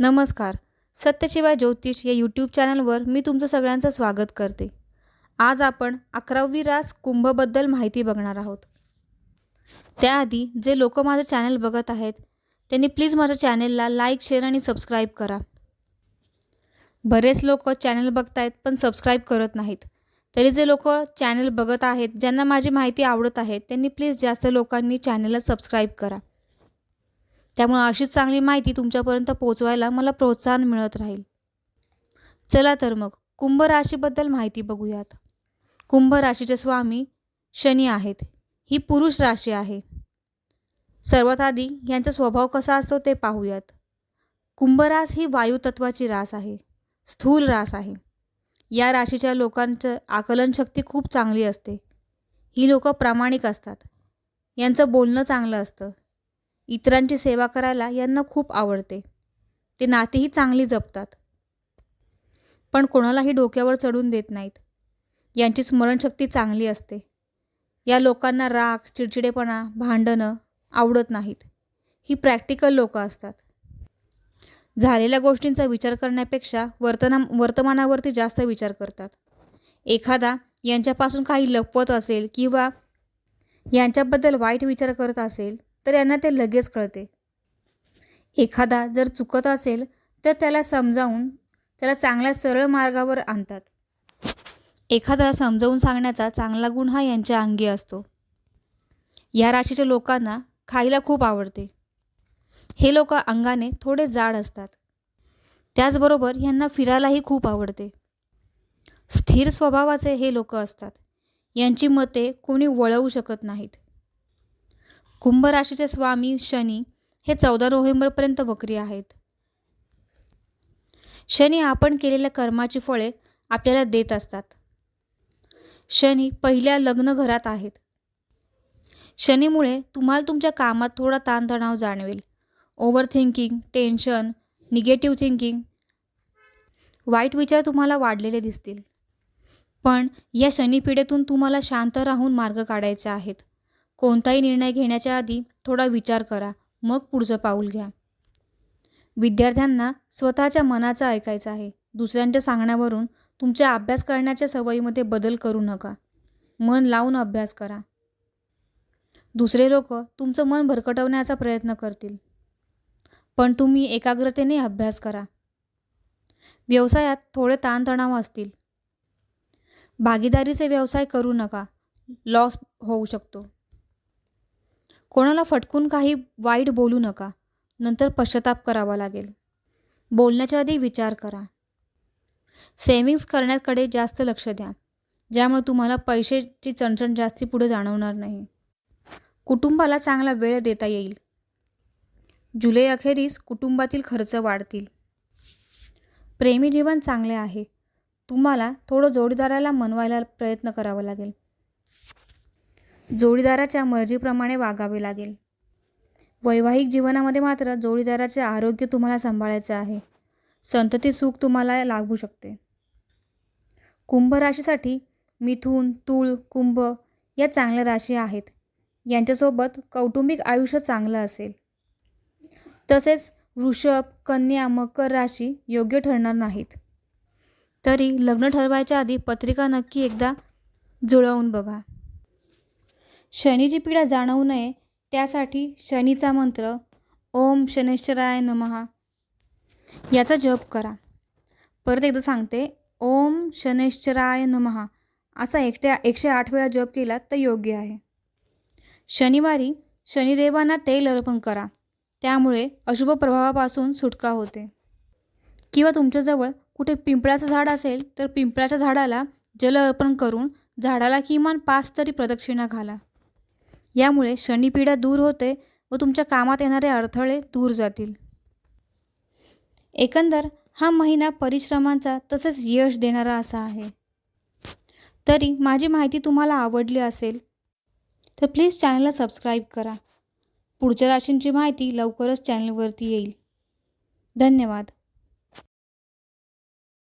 नमस्कार. सत्यशिवाय ज्योतिष या यूट्यूब चॅनलवर मी तुमचं सगळ्यांचं स्वागत करते. आज आपण अकरावी रास कुंभबद्दल माहिती बघणार आहोत. त्याआधी जे लोक माझं चॅनल बघत आहेत त्यांनी प्लीज माझ्या चॅनलला लाईक शेअर आणि सबस्क्राईब करा. बरेच लोक चॅनल बघतायत पण सबस्क्राईब करत नाहीत. तरी जे लोक चॅनल बघत आहेत ज्यांना माझी माहिती आवडत आहे त्यांनी प्लीज जास्त लोकांनी चॅनलला सबस्क्राईब करा. त्यामुळे अशीच चांगली माहिती तुमच्यापर्यंत पोचवायला मला प्रोत्साहन मिळत राहील. चला तर मग कुंभ राशीबद्दल माहिती बघूयात. कुंभ राशीचे स्वामी शनी आहेत. ही पुरुष राशी आहे. सर्वात आधी यांचा स्वभाव कसा असतो ते पाहूयात. कुंभरास ही वायुतत्वाची रास आहे. स्थूल रास आहे. या राशीच्या लोकांचं आकलनशक्ती खूप चांगली असते. ही लोकं प्रामाणिक असतात. यांचं बोलणं चांगलं असतं. इतरांची सेवा करायला यांना खूप आवडते. ते नातेही चांगली जपतात. पण कोणालाही डोक्यावर चढून देत नाहीत. यांची स्मरणशक्ती चांगली असते. या लोकांना राग चिडचिडेपणा भांडणं आवडत नाहीत. ही प्रॅक्टिकल लोकं असतात. झालेल्या गोष्टींचा विचार करण्यापेक्षा वर्तना वर्तमानावरती जास्त विचार करतात. एखादा यांच्यापासून काही लपवत असेल किंवा यांच्याबद्दल वाईट विचार करत असेल तर यांना ते लगेच कळते. एखादा जर चुकत असेल तर त्याला समजावून त्याला चांगल्या सरळ मार्गावर आणतात. एखादा समजावून सांगण्याचा चांगला गुण हा यांच्या अंगी असतो. या राशीच्या लोकांना खायला खूप आवडते. हे लोक अंगाने थोडे जाड असतात. त्याचबरोबर यांना फिरायलाही खूप आवडते. स्थिर स्वभावाचे हे लोक असतात. यांची मते कोणी वळवू शकत नाहीत. कुंभ राशीचे स्वामी शनी हे चौदा नोव्हेंबरपर्यंत वक्री आहेत. शनी आपण केलेल्या कर्माची फळे आपल्याला देत असतात. शनी पहिल्या लग्न घरात आहेत. शनीमुळे तुम्हाला तुमच्या कामात थोडा ताणतणाव जाणवेल. Over thinking tension negative thinking वाईट विचार तुम्हाला वाढलेले दिसतील. पण या शनीपिढेतून तुम्हाला शांत राहून मार्ग काढायचे आहेत. कोणताही निर्णय घेण्याच्या आधी थोडा विचार करा. मग पुढचं पाऊल घ्या. विद्यार्थ्यांना स्वतःच्या मनाचं ऐकायचं आहे. दुसऱ्यांच्या सांगण्यावरून तुमच्या अभ्यास करण्याच्या सवयीमध्ये बदल करू नका. मन लावून अभ्यास करा. दुसरे लोक तुमचं मन भरकटवण्याचा प्रयत्न करतील. पण तुम्ही एकाग्रतेने अभ्यास करा. व्यवसायात थोडे ताणतणाव असतील. भागीदारीचे व्यवसाय करू नका. लॉस होऊ शकतो. कोणाला फटकून काही वाईट बोलू नका. नंतर पश्चाताप करावा लागेल. बोलण्याच्या आधी विचार करा. सेविंग्स करण्याकडे जास्त लक्ष द्या. ज्यामुळे तुम्हाला पैशाची चणचण जास्ती पुढे जाणवणार नाही. कुटुंबाला चांगला वेळ देता येईल. जुलै अखेरीस कुटुंबातील खर्च वाढतील. प्रेमी जीवन चांगले आहे. तुम्हाला थोडं जोडीदाराला मनवायला प्रयत्न करावा लागेल. जोडीदाराच्या मर्जीप्रमाणे वागावे लागेल. वैवाहिक जीवनामध्ये मात्र जोडीदाराचे आरोग्य तुम्हाला सांभाळायचे आहे. संतती सुख तुम्हाला लागू शकते. कुंभ राशीसाठी मिथून तूळ कुंभ या चांगल्या राशी आहेत. यांच्यासोबत कौटुंबिक आयुष्य चांगलं असेल. तसेच वृषभ कन्या मकर राशी योग्य ठरणार नाहीत. तरी लग्न ठरवायच्या आधी पत्रिका नक्की एकदा जुळवून बघा. शनीची पीडा जाणवू नये त्यासाठी शनीचा मंत्र ओम शनेश्वराय नमहा याचा जप करा. परत एकदा सांगते ओम शनेश्वराय नमहा असा एकट्या एकशे आठ वेळा जप केला तर योग्य आहे. शनिवारी शनिदेवांना तेल अर्पण करा. त्यामुळे अशुभ प्रभावापासून सुटका होते. किंवा तुमच्याजवळ कुठे पिंपळाचं झाड असेल तर पिंपळाच्या झाडाला जल अर्पण करून झाडाला किमान पाच तरी प्रदक्षिणा घाला. यामुळे शनिपीडा दूर होते व तुमच्या कामात येणारे अडथळे दूर जातील. एकंदर हा महिना परिश्रमांचा तसेच यश देणारा असा आहे. तरी माझी माहिती तुम्हाला आवडली असेल तर प्लीज चॅनलला सबस्क्राईब करा. पुढच्या राशींची माहिती लवकरच चॅनलवरती येईल. धन्यवाद.